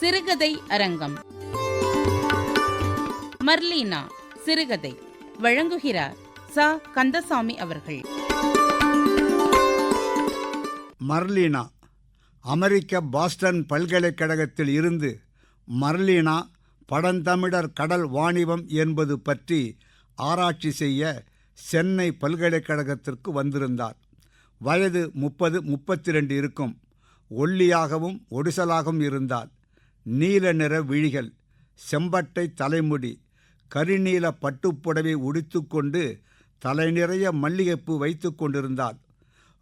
சிறுகதை அரங்கம். மர்லீனா சிறுகதை. வழங்குகிறார் ச. கந்தசாமி அவர்கள். மர்லீனா அமெரிக்க பாஸ்டன் பல்கலைக்கழகத்தில் இருந்து மர்லீனா பழந்தமிழர் கடல் வாணிபம் என்பது பற்றி ஆராய்ச்சி செய்ய சென்னை பல்கலைக்கழகத்திற்கு வந்திருந்தார். வயது முப்பது முப்பத்தி ரெண்டு இருக்கும். ஒல்லியாகவும் ஒடிசலாகவும் இருந்தார். நீல நிற விழிகள் செம்பட்டை தலைமுடி கரிநீல பட்டுப்புடவை உடுத்துக்கொண்டு தலை நிறைய மல்லிகைப்பூ வைத்து கொண்டிருந்தாள்.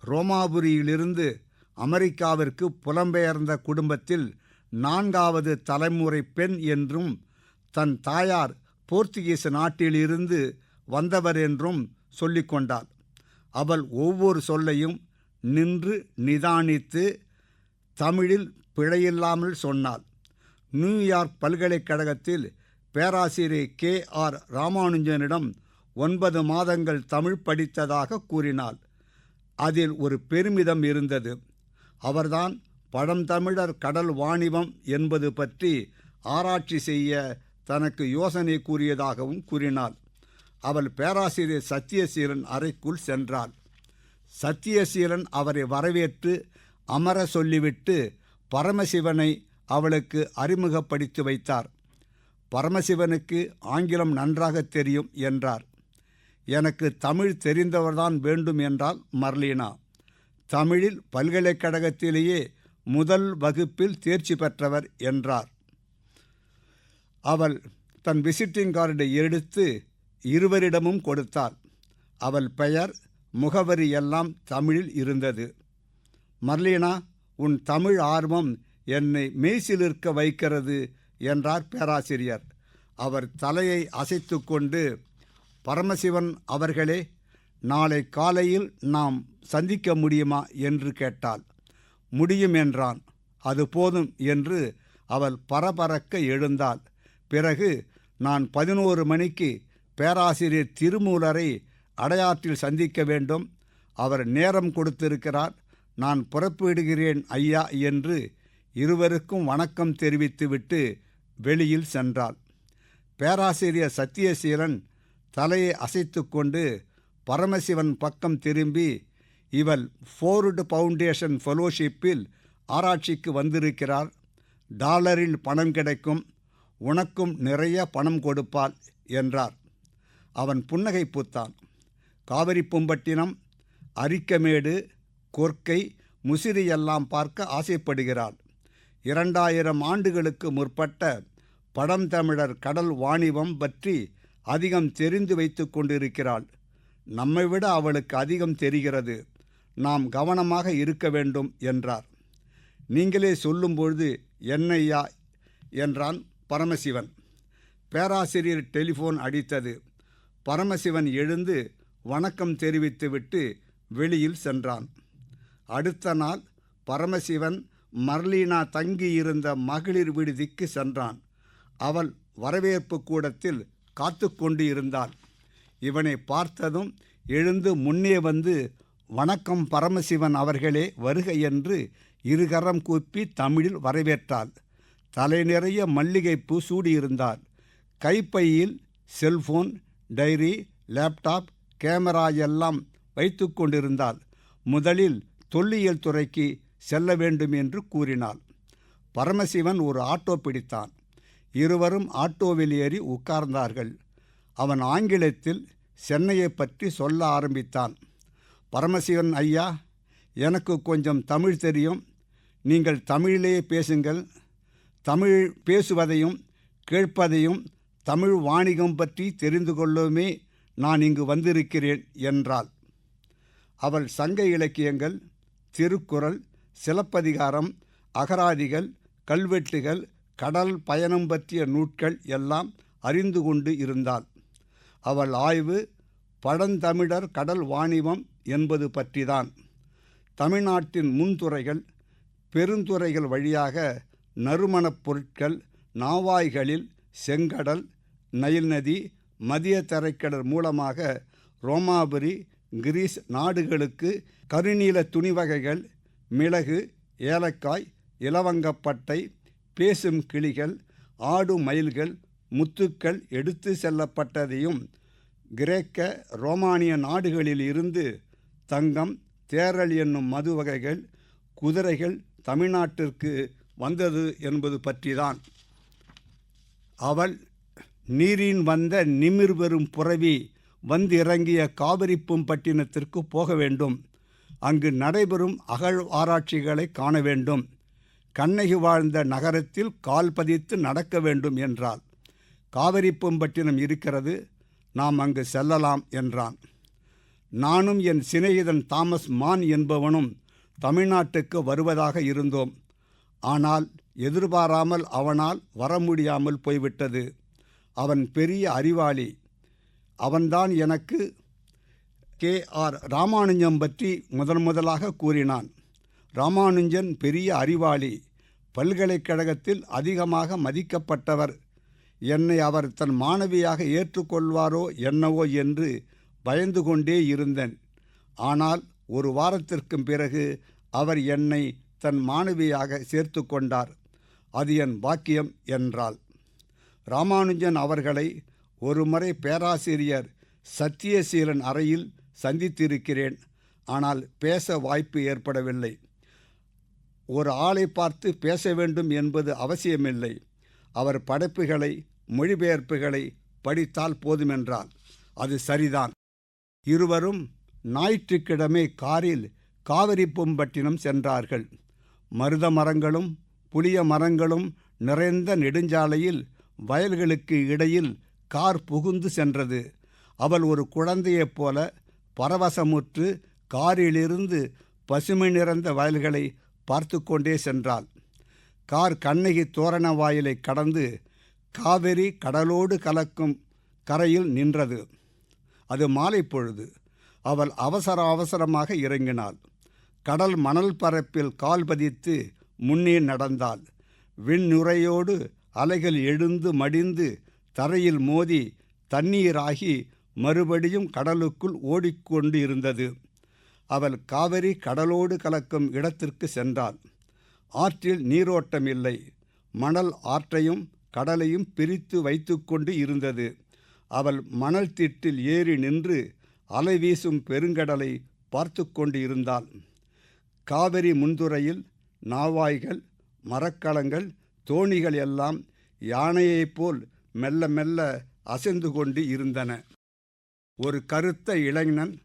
ரோமாபுரியிலிருந்து அமெரிக்காவிற்கு புலம்பெயர்ந்த குடும்பத்தில் நான்காவது தலைமுறை பெண் என்றும் தன் தாயார் போர்த்துகீஸ் நாட்டிலிருந்து வந்தவர் என்றும் சொல்லிக்கொண்டாள் அவள் ஒவ்வொரு சொல்லையும் நின்று நிதானித்து தமிழில் பிழையில்லாமல் சொன்னாள். நியூயார்க் பல்கலைக்கழகத்தில் பேராசிரியர் கே. ஆர். ராமானுஜனிடம் ஒன்பது மாதங்கள் தமிழ் படித்ததாக கூறினாள். அதில் ஒரு பெருமிதம் இருந்தது. அவர்தான் பழந்தமிழர் கடல் வாணிபம் என்பது பற்றி ஆராய்ச்சி செய்ய தனக்கு யோசனை கூறியதாகவும் கூறினாள். அவள் பேராசிரியர் சத்தியசீலன் அறைக்குள் சென்றாள். சத்தியசீலன் அவரை வரவேற்று அமர சொல்லிவிட்டு பரமசிவனை அவளுக்கு அறிமுகப்படுத்தி வைத்தார். பரமசிவனுக்கு ஆங்கிலம் நன்றாக தெரியும் என்றார். எனக்கு தமிழ் தெரிந்தவர்தான் வேண்டும் என்றால் மர்லீனா. தமிழில் பல்கலைக்கழகத்திலேயே முதல் வகுப்பில் தேர்ச்சி பெற்றவர் என்றார். அவள் தன் விசிட்டிங் கார்டை எடுத்து இருவரிடமும் கொடுத்தாள். அவள் பெயர் முகவரி எல்லாம் தமிழில் இருந்தது. மர்லீனா உன் தமிழ் ஆர்வம் என்னை மெய்சிலிருக்க வைக்கிறது என்றார் பேராசிரியர். அவர் தலையை அசைத்து கொண்டு பரமசிவன் அவர்களே நாளை காலையில் நாம் சந்திக்க முடியுமா? என்று கேட்டாள். முடியும் என்றான். அது போதும் என்று அவள் பரபரக்க எழுந்தாள். பிறகு நான் பதினோரு மணிக்கு பேராசிரியர் திருமூலரை அடையாற்றில் சந்திக்க வேண்டும். அவர் நேரம் கொடுத்திருக்கிறார். நான் புறப்பிடுகிறேன் ஐயா என்று இருவருக்கும் வணக்கம் தெரிவித்துவிட்டு வெளியில் சென்றாள். பேராசிரியர் சத்தியசீலன் தலையை அசைத்து கொண்டு பரமசிவன் பக்கம் திரும்பி இவள் ஃபோர்டு ஃபவுண்டேஷன் ஃபெலோஷிப்பில் ஆராய்ச்சிக்கு வந்திருக்கிறார். டாலரில் பணம் கிடைக்கும். உனக்கும் நிறைய பணம் கொடுப்பாள் என்றார். அவன் புன்னகை பூத்தான். காவிரி பூம்பட்டினம் அரிக்கமேடு கொர்க்கை முசிறி எல்லாம் பார்க்க ஆசைப்படுகிறாள். இரண்டாயிரம் ஆண்டுகளுக்கு முற்பட்ட பழந்தமிழர் கடல் வாணிபம் பற்றி அதிகம் தெரிந்து வைத்து கொண்டிருக்கிறாள். நம்மை விட அவளுக்கு அதிகம் தெரிகிறது. நாம் கவனமாக இருக்க வேண்டும் என்றார். நீங்களே சொல்லும்பொழுது என்னையா என்றான் பரமசிவன். பேராசிரியர் டெலிஃபோன் அடித்தது. பரமசிவன் எழுந்து வணக்கம் தெரிவித்துவிட்டு வெளியில் சென்றான். அடுத்த நாள் பரமசிவன் மர்லீனா தங்கியிருந்த மகளிர் விடுதிக்கு சென்றான். அவள் வரவேற்பு கூடத்தில் காத்து கொண்டு இருந்தாள் இவனை பார்த்ததும் எழுந்து முன்னே வந்து வணக்கம் பரமசிவன் அவர்களே வருக என்று இருகரம் கூப்பி தமிழில் வரவேற்றாள். தலை நிறைய மல்லிகைப்பூ சூடியிருந்தாள். கைப்பையில் செல்போன் டைரி லேப்டாப் கேமரா எல்லாம் வைத்து கொண்டிருந்தாள் முதலில் தொல்லியல் துறைக்கு செல்ல வேண்டும் என்று கூறினாள். பரமசிவன் ஒரு ஆட்டோ பிடித்தான். இருவரும் ஆட்டோவில் ஏறி உட்கார்ந்தார்கள். அவன் ஆங்கிலத்தில் சென்னையை பற்றி சொல்ல ஆரம்பித்தான். பரமசிவன் ஐயா எனக்கு கொஞ்சம் தமிழ் தெரியும். நீங்கள் தமிழிலேயே பேசுங்கள். தமிழ் பேசுவதையும் கேட்பதையும் தமிழ் வாணிகம் பற்றி தெரிந்து கொள்ளவுமே நான் இங்கு வந்திருக்கிறேன் என்றாள். அவள் சங்க இலக்கியங்கள் திருக்குறள் சிலப்பதிகாரம் அகராதிகள் கல்வெட்டுகள் கடல் பயணம் பற்றிய நூட்கள் எல்லாம் அறிந்து கொண்டு இருந்தாள். அவள் ஆய்வு பழந்தமிழர் கடல் வாணிபம் என்பது பற்றிதான். தமிழ்நாட்டின் முன்துறைகள் பெருந்துறைகள் வழியாக நறுமணப் பொருட்கள் நாவாய்களில் செங்கடல் நைல் நதி மதிய தரைக்கடல் மூலமாக ரோமாபுரி கிரீஸ் நாடுகளுக்கு கருநீல துணி வகைகள் மிளகு ஏலக்காய் இலவங்கப்பட்டை பேசும் கிளிகள் ஆடு மயில்கள் முத்துக்கள் எடுத்து செல்லப்பட்டதையும் கிரேக்க ரோமானிய நாடுகளில் இருந்து தங்கம் தேரல் என்னும் மது வகைகள் குதிரைகள் தமிழ்நாட்டிற்கு வந்தது என்பது பற்றிதான். அவள் நீரின் வந்த நிமிர் பெறும் புறவி வந்திறங்கிய காவிரிப்பூம்பட்டினத்திற்கு போக வேண்டும். அங்கு நடைபெறும் அகழ்வாராய்ச்சிகளை காண வேண்டும். கண்ணகி வாழ்ந்த நகரத்தில் கால் பதித்து நடக்க வேண்டும் என்றாள். காவிரிப்பூம்பட்டினம் இருக்கிறது நாம் அங்கு செல்லலாம் என்றான். நானும் என் சிநேகிதன் தாமஸ் மான் என்பவனும் தமிழ்நாட்டுக்கு வருவதாக இருந்தோம். ஆனால் எதிர்பாராமல் அவனால் வர முடியாமல் போய்விட்டது. அவன் பெரிய அறிவாளி. அவன்தான் எனக்கு கே ஆர் ராமானுஜம் பற்றி முதன் முதலாக கூறினான். ராமானுஜன் பெரிய அறிவாளி பல்கலைக்கழகத்தில் அதிகமாக மதிக்கப்பட்டவர். என்னை அவர் தன் மாணவியாக ஏற்றுக்கொள்வாரோ என்னவோ என்று பயந்து கொண்டே இருந்தேன். ஆனால் ஒரு வாரத்திற்கும் பிறகு அவர் என்னை தன் மாணவியாக சேர்த்து கொண்டார். அது என் பாக்கியம் என்றாள். ராமானுஜன் அவர்களை ஒருமுறை பேராசிரியர் சத்தியசீலன் அறையில் சந்தித்திருக்கிறேன். ஆனால் பேச வாய்ப்பு ஏற்படவில்லை. ஒரு ஆளை பார்த்து பேச வேண்டும் என்பது அவசியமில்லை. அவர் படைப்புகளை மொழிபெயர்ப்புகளை படித்தால் போதுமென்றால் அது சரிதான். இருவரும் ஞாயிற்றுக்கிழமை காரில் காவிரிப்பூம்பட்டினம் சென்றார்கள். மருத மரங்களும் புளிய மரங்களும் நிறைந்த நெடுஞ்சாலையில் வயல்களுக்கு இடையில் கார் புகுந்து சென்றது. அவள் ஒரு குழந்தையைப் போல பரவசமுற்று காரிலிருந்து பசுமை நிறந்த வயல்களை பார்த்து கொண்டே சென்றாள். கார் கண்ணகி தோரண வாயிலை கடந்து காவிரி கடலோடு கலக்கும் கரையில் நின்றது. அது மாலை பொழுது. அவள் அவசர அவசரமாக இறங்கினாள். கடல் மணல் பரப்பில் கால் பதித்து முன்னே நடந்தாள். விண்ணுரையோடு அலைகள் எழுந்து மடிந்து தரையில் மோதி தண்ணீராகி மறுபடியும் கடலுக்குள் ஓடிக்கொண்டு இருந்தது அவள் காவிரி கடலோடு கலக்கும் இடத்திற்கு சென்றாள். ஆற்றில் நீரோட்டம் இல்லை மணல் ஆற்றையும் கடலையும் பிரித்து வைத்துக்கொண்டு இருந்தது. அவள் மணல் திட்டில் ஏறி நின்று அலை வீசும் பெருங்கடலை பார்த்து கொண்டு இருந்தாள் காவிரி முன்துறையில் நாவாய்கள் மரக்கலங்கள் தோணிகள் எல்லாம் யானையைப் போல் மெல்ல மெல்ல அசைந்து கொண்டு இருந்தன. ஒரு கருத்த இளைஞன்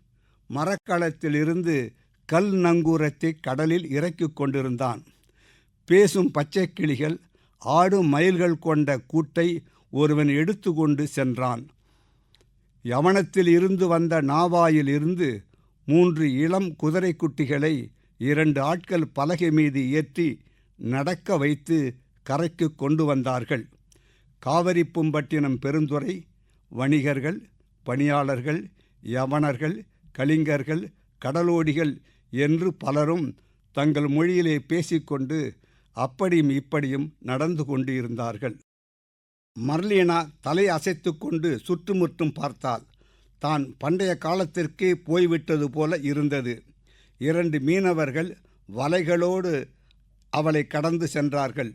மரக்களத்திலிருந்து கல் நங்கூரத்தை கடலில் இறக்கிக் கொண்டிருந்தான். பேசும் பச்சை கிளிகள் மயில்கள் கொண்ட கூட்டை ஒருவன் எடுத்துக்கொண்டு சென்றான். யவனத்தில் இருந்து வந்த நாவாயில் இருந்து மூன்று இளம் குதிரை குட்டிகளை இரண்டு ஆட்கள் பலகை மீது ஏற்றி நடக்க வைத்து கரைக்கு கொண்டு வந்தார்கள். காவிரிப்பும்பட்டினம் பெருந்துறை வணிகர்கள் பணியாளர்கள் யவனர்கள் கலிங்கர்கள் கடலோடிகள் என்று பலரும் தங்கள் மொழியிலே பேசிக்கொண்டு அப்படியும் இப்படியும் நடந்து கொண்டு இருந்தார்கள் மர்லீனா தலை அசைத்து கொண்டு சுற்றுமுற்றும் பார்த்தாள். தான் பண்டைய காலத்திற்கே போய்விட்டது போல இருந்தது. இரண்டு மீனவர்கள் வலைகளோடு அவளை கடந்து சென்றார்கள்.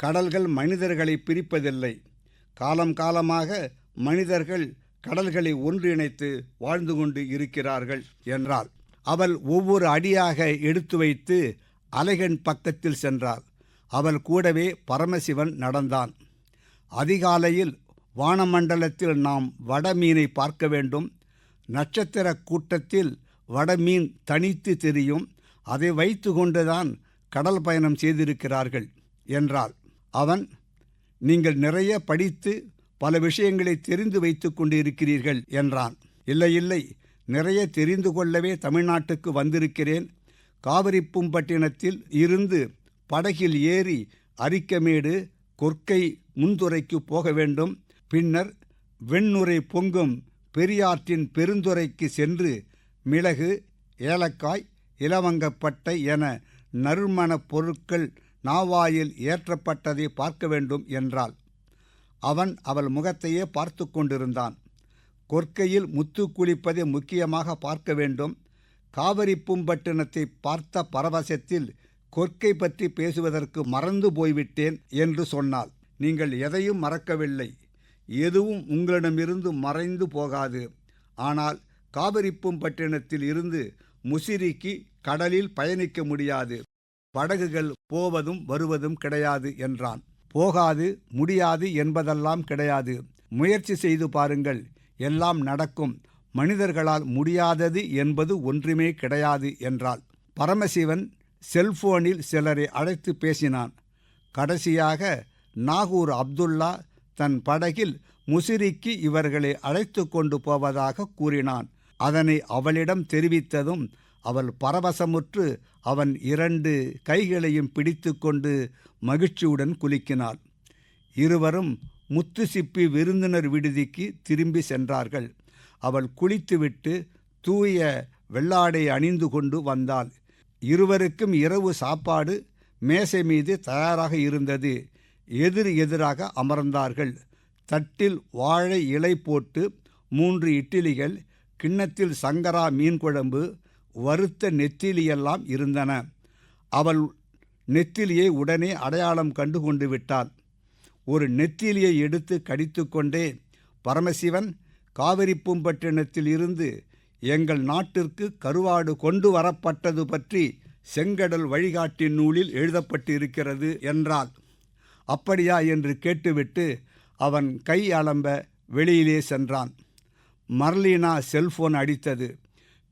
கடல்கள் மனிதர்களை பிரிப்பதில்லை. காலம் காலமாக மனிதர்கள் கடல்களை ஒன்றிணைத்து வாழ்ந்து கொண்டு இருக்கிறார்கள் என்றாள். அவள் ஒவ்வொரு அடியாக எடுத்து வைத்து அலைகன் பக்கத்தில் சென்றாள். அவள் கூடவே பரமசிவன் நடந்தான். அதிகாலையில் வானமண்டலத்தில் நாம் வடமீனை பார்க்க வேண்டும். நட்சத்திர கூட்டத்தில் வடமீன் தனித்து தெரியும். அதை வைத்து கொண்டுதான் கடல் பயணம் செய்திருக்கிறார்கள் என்றாள். அவன் நீங்கள் நிறைய படித்து பல விஷயங்களை தெரிந்து வைத்து கொண்டிருக்கிறீர்கள் என்றான். இல்லை இல்லை நிறைய தெரிந்து கொள்ளவே தமிழ்நாட்டுக்கு வந்திருக்கிறேன். காவிரிப்பும்பட்டினத்தில் இருந்து படகில் ஏறி அரிக்கமேடு கொற்கை முன்துறைக்கு போக வேண்டும். பின்னர் வெண்ணுரை பொங்கும் பெரியாற்றின் பெருந்துறைக்கு சென்று மிளகு ஏலக்காய் இலவங்கப்பட்டை என நறுமணப் பொருட்கள் நாவாயில் ஏற்றப்பட்டதை பார்க்க வேண்டும் என்றாள். அவன் அவள் முகத்தையே பார்த்து கொண்டிருந்தான். கொற்கையில் முத்து குளிப்பதை முக்கியமாக பார்க்க வேண்டும். காவிரி பூம்பட்டினத்தை பார்த்த பரவசத்தில் கொற்கை பற்றி பேசுவதற்கு மறந்து போய்விட்டேன் என்று சொன்னாள். நீங்கள் எதையும் மறக்கவில்லை. எதுவும் உங்களிடமிருந்து மறைந்து போகாது. ஆனால் காவிரிப்பூம்பட்டினத்தில் இருந்து முசிறிக்கு கடலில் பயணிக்க முடியாது. படகுகள் போவதும் வருவதும் கிடையாது என்றான். போகாது முடியாது என்பதெல்லாம் கிடையாது. முயற்சி செய்து பாருங்கள் எல்லாம் நடக்கும். மனிதர்களால் முடியாதது என்பது ஒன்றுமே கிடையாது என்றாள். பரமசிவன் செல்போனில் சிலரை அழைத்து பேசினான். கடைசியாக நாகூர் அப்துல்லா தன் படகில் முசிறிக்கு இவர்களை அழைத்து கொண்டு போவதாக கூறினான். அதனை அவளிடம் தெரிவித்ததும் அவள் பரவசமுற்று அவன் இரண்டு கைகளையும் பிடித்துக்கொண்டு மகிழ்ச்சியுடன் குலுக்கினாள். இருவரும் முத்து சிப்பி விருந்தினர் விடுதிக்கு திரும்பி சென்றார்கள். அவள் குளித்துவிட்டு தூய வெள்ளாடை அணிந்து கொண்டு வந்தாள். இருவருக்கும் இரவு சாப்பாடு மேசை மீது தயாராக இருந்தது. எதிர் எதிராக அமர்ந்தார்கள். தட்டில் வாழை இலை போட்டு மூன்று இட்லிகள் கிண்ணத்தில் சங்கரா மீன் குழம்பு வறுத்த நெத்திலியெல்லாம் இருந்தன. அவள் நெத்திலியை உடனே அடையாளம் கண்டு கொண்டு விட்டாள். ஒரு நெத்திலியை எடுத்து கடித்துக்கொண்டே பரமசிவன் காவிரிப்பூம்பட்டினத்தில் இருந்து எங்கள் நாட்டிற்கு கருவாடு கொண்டு வரப்பட்டது பற்றி செங்கடல் வழிகாட்டி நூலில் எழுதப்பட்டு இருக்கிறது என்றாள். அப்படியா என்று கேட்டுவிட்டு அவன் கை அலம்ப வெளியிலே சென்றான். மர்லீனா செல்போன் அடித்தது.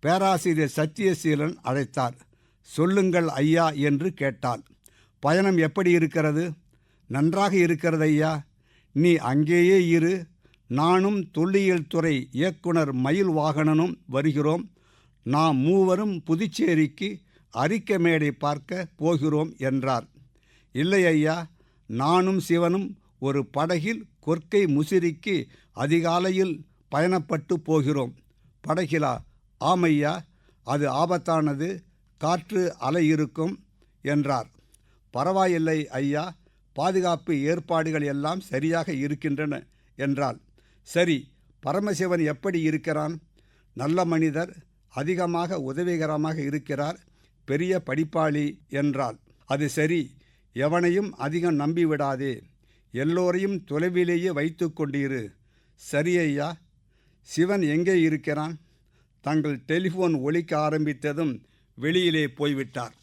பேராசிரியர் சத்தியசீலன் அழைத்தார். சொல்லுங்கள் ஐயா என்று கேட்டாள் பயணம் எப்படி இருக்கிறது? நன்றாக இருக்கிறது ஐயா. நீ அங்கேயே இரு. நானும் தொல்லியல் துறை இயக்குனர் மயில் வாகனனும் வருகிறோம். நாம் மூவரும் புதுச்சேரிக்கு அறிக்கை மேடை பார்க்க போகிறோம் என்றார். இல்லை ஐயா. நானும் சிவனும் ஒரு படகில் கொற்கை முசிறிக்கு அதிகாலையில் பயணப்பட்டு போகிறோம். படகிலா? ஆமையா அது ஆபத்தானது காற்று அலை இருக்கும் என்றார். பரவாயில்லை ஐயா பாதுகாப்பு ஏற்பாடுகள் எல்லாம் சரியாக இருக்கின்றன என்றாள். சரி பரமசிவன் எப்படி இருக்கிறான்? நல்ல மனிதர் அதிகமாக உதவிகரமாக இருக்கிறார் பெரிய படிப்பாளி என்றாள். அது சரி எவனையும் அதிகம் நம்பிவிடாதே எல்லோரையும் தொலைவிலேயே வைத்து கொண்டிரு. சரி ஐயா சிவன் எங்கே இருக்கிறான்? தங்கள் டெலிஃபோன் ஒலிக்க ஆரம்பித்ததும் வெளியிலே போய்விட்டார்.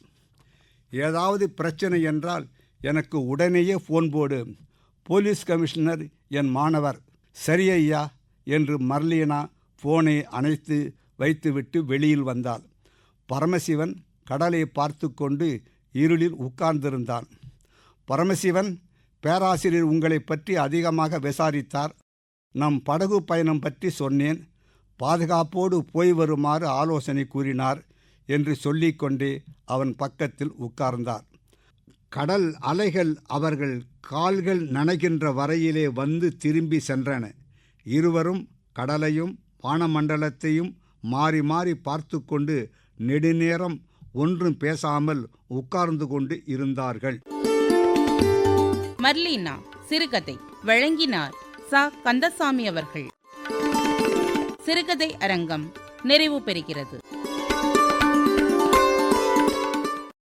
ஏதாவது பிரச்சனை என்றால் எனக்கு உடனேயே ஃபோன் போடு. போலீஸ் கமிஷனர் என் மாணவர். சரி ஐயா என்று மர்லியனா ஃபோனை அணைத்து வைத்துவிட்டு வெளியில் வந்தாள். பரமசிவன் கடலை பார்த்து கொண்டு இருளில் உட்கார்ந்திருந்தான். பரமசிவன் பேராசிரியர் உங்களை பற்றி அதிகமாக விசாரித்தார். நம் படகு பயணம் பற்றி சொன்னேன். பாதுகாப்போடு போய் வருமாறு ஆலோசனை கூறினார் என்று சொல்லிக்கொண்டே அவன் பக்கத்தில் உட்கார்ந்தார். கடல் அலைகள் அவர்கள் கால்கள் நனைகின்ற வரையிலே வந்து திரும்பி சென்றன. இருவரும் கடலையும் வானமண்டலத்தையும் மாறி மாறி பார்த்து கொண்டு நெடுநேரம் ஒன்றும் பேசாமல் உட்கார்ந்து கொண்டு இருந்தார்கள். மர்லீனா சிறுகதை வழங்கினார் சா. கந்தசாமி அவர்கள். சிறுகதை அரங்கம் நிறைவு பெறுகிறது.